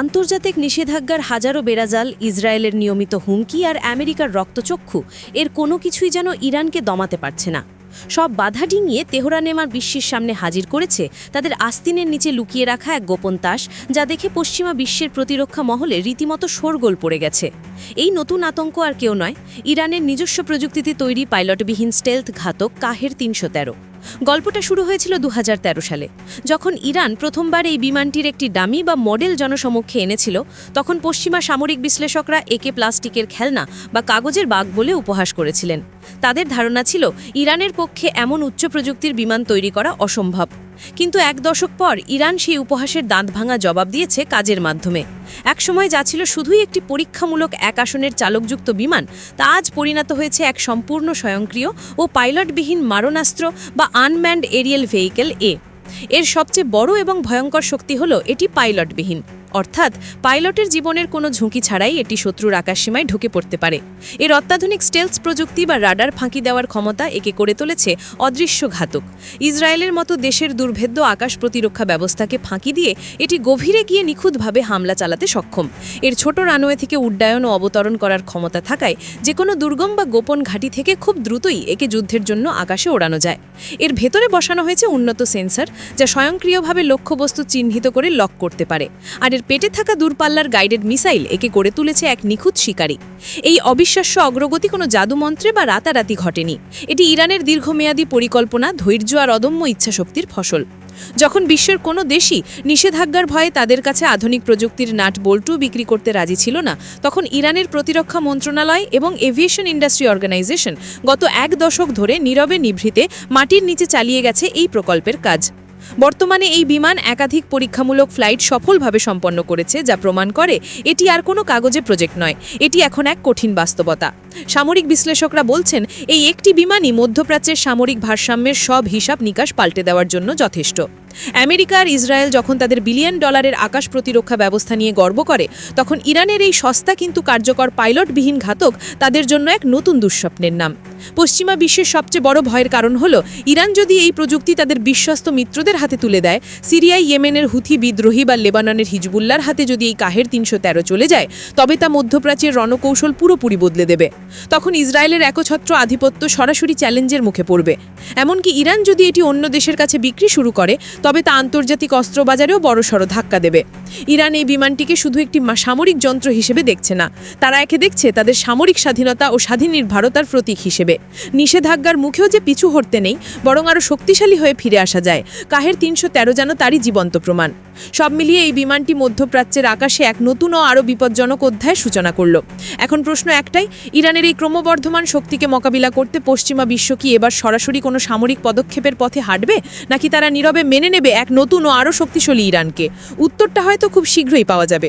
আন্তর্জাতিক নিষেধাজ্ঞার হাজারো বেড়াজাল, ইসরায়েলের নিয়মিত হুমকি আর আমেরিকার রক্তচক্ষু, এর কোনো কিছুই যেন ইরানকে দমাতে পারছে না। সব বাধা ডিঙিয়ে তেহরান এমার বিশ্বের সামনে হাজির করেছে তাদের আস্তিনের নিচে লুকিয়ে রাখা এক গোপন তাস, যা দেখে পশ্চিমা বিশ্বের প্রতিরক্ষা মহলে রীতিমতো শোরগোল পড়ে গেছে। এই নতুন আতঙ্ক আর কেউ নয়, ইরানের নিজস্ব প্রযুক্তিতে তৈরি পাইলটবিহীন স্টেলথ ঘাতক কাহের তিনশো তেরো। গল্পটা শুরু হয়েছিল দু হাজার তেরো সালে। যখন ইরান প্রথমবার এই বিমানটির একটি ডামি বা মডেল জনসমক্ষে এনেছিল, তখন পশ্চিমা সামরিক বিশ্লেষকরা একে প্লাস্টিকের খেলনা বা কাগজের বাঘ বলে উপহাস করেছিলেন। তাদের ধারণা ছিল, ইরানের পক্ষে এমন উচ্চ প্রযুক্তির বিমান তৈরি করা অসম্ভব। কিন্তু এক দশক পর ইরান সেই উপহাসের দাঁত ভাঙা জবাব দিয়েছে কাজের মাধ্যমে। একসময় যা ছিল শুধুই একটি পরীক্ষামূলক এক আসনের চালকযুক্ত বিমান, তা আজ পরিণত হয়েছে এক সম্পূর্ণ স্বয়ংক্রিয় ও পাইলটবিহীন মারণাস্ত্র বা আনম্যান্ড এরিয়াল ভেহিকেল এ। এর সবচেয়ে বড় এবং ভয়ঙ্কর শক্তি হল এটি পাইলটবিহীন। অর্থাৎ পাইলটের জীবনের কোনো ঝুঁকি ছাড়াই এটি শত্রুর আকাশসীমায় ঢুকে পড়তে পারে। এর অত্যাধুনিক স্টেলস প্রযুক্তি বা রাডার ফাঁকি দেওয়ার ক্ষমতা একে করে তুলেছে অদৃশ্য ঘাতক। ইসরায়েলের মতো দেশের দুর্ভেদ্য আকাশ প্রতিরক্ষা ব্যবস্থাকে ফাঁকি দিয়ে এটি গভীরে গিয়ে নিখুঁতভাবে হামলা চালাতে সক্ষম। এর ছোট রানওয়ে থেকে উড্ডয়ন ও অবতরণ করার ক্ষমতা থাকায় যে কোনো দুর্গম বা গোপন ঘাঁটি থেকে খুব দ্রুতই একে যুদ্ধের জন্য আকাশে ওড়ানো যায়। এর ভেতরে বসানো হয়েছে উন্নত সেন্সর যা স্বয়ংক্রিয়ভাবে লক্ষ্যবস্তু চিহ্নিত করে লক করতে পারে। আর এর পেটে থাকা দূরপাল্লার গাইডেড মিসাইল একে করে তুলেছে এক নিখুঁত শিকারী। এই অবিশ্বাস্য অগ্রগতি কোনো জাদুমন্ত্রে বা রাতারাতি ঘটেনি। এটি ইরানের দীর্ঘমেয়াদী পরিকল্পনা, ধৈর্য আর অদম্য ইচ্ছাশক্তির ফসল। যখন বিশ্বের কোনো দেশই নিষেধাজ্ঞার ভয়ে তাদের কাছে আধুনিক প্রযুক্তির নাট বল্টু বিক্রি করতে রাজি ছিল না, তখন ইরানের প্রতিরক্ষা মন্ত্রণালয় এবং এভিয়েশন ইন্ডাস্ট্রি অর্গানাইজেশন গত এক দশক ধরে নীরবে নিভৃতে মাটির নিচে চালিয়ে গেছে এই প্রকল্পের কাজ। বর্তমানে এই বিমান একাধিক পরীক্ষামূলক ফ্লাইট সফলভাবে সম্পন্ন করেছে, যা প্রমাণ করে এটি আর কোনো কাগজে প্রজেক্ট নয়, এটি এখন এক কঠিন বাস্তবতা। সামরিক বিশ্লেষকরা বলছেন, এই একটি বিমানই মধ্যপ্রাচ্যের সামরিক ভারসাম্যের সব হিসাব নিকাশ পাল্টে দেওয়ার জন্য যথেষ্ট। আমেরিকা আর ইসরায়েল যখন তাদের বিলিয়ন ডলারের আকাশ প্রতিরক্ষা ব্যবস্থা নিয়ে গর্ব করে, তখন ইরানের এই সস্তা কিন্তু কার্যকর পাইলটবিহীন ঘাতক তাদের জন্য এক নতুন দুঃস্বপ্নের নাম। পশ্চিমা বিশ্বের সবচেয়ে বড় ভয়ের কারণ হল, ইরান যদি এই প্রযুক্তি তাদের বিশ্বস্ত মিত্রদের হাতে তুলে দেয়, সিরিয়ায় ইয়েমেনের হুথি বিদ্রোহী বা লেবাননের হিজবুল্লার হাতে যদি এই কাহের তিনশো তেরো চলে যায়, তবে তা মধ্যপ্রাচ্যের রণকৌশল পুরোপুরি বদলে দেবে। তখন ইসরায়েলের একছত্র আধিপত্য সরাসরি চ্যালেঞ্জের মুখে পড়বে। এমনকি ইরান যদি এটি অন্য দেশের কাছে বিক্রি শুরু করে তবে তা আন্তর্জাতিক অস্ত্রবাজারেও বড়সড় ধাক্কা দেবে। ইরান এই বিমানটিকে শুধু একটি সামরিক যন্ত্র হিসেবে দেখছে না। তারা একে দেখছে তাদের সামরিক স্বাধীনতা ও স্বাধীন নির্ভরতার প্রতীক হিসেবে। নিষেধাজ্ঞার মুখেও যে পিছু হটতে নেই, বরং আরও শক্তিশালী হয়ে ফিরে আসা যায়। কাহের তিনশো তেরো যেন তারই জীবন্ত প্রমাণ। সব মিলিয়ে এই বিমানটি মধ্যপ্রাচ্যের আকাশে এক নতুন ও আরও বিপজ্জনক অধ্যায়ের সূচনা করল। এখন প্রশ্ন একটাই, ইরানের এই ক্রমবর্ধমান শক্তিকে মোকাবিলা করতে পশ্চিমা বিশ্ব কি এবার সরাসরি কোনো সামরিক পদক্ষেপের পথে হাঁটবে? নাকি তারা নীরবে মেনে নেবে এক নতুন ও আরও শক্তিশালী ইরানকে। উত্তরটা হয়তো খুব শীঘ্রই পাওয়া যাবে।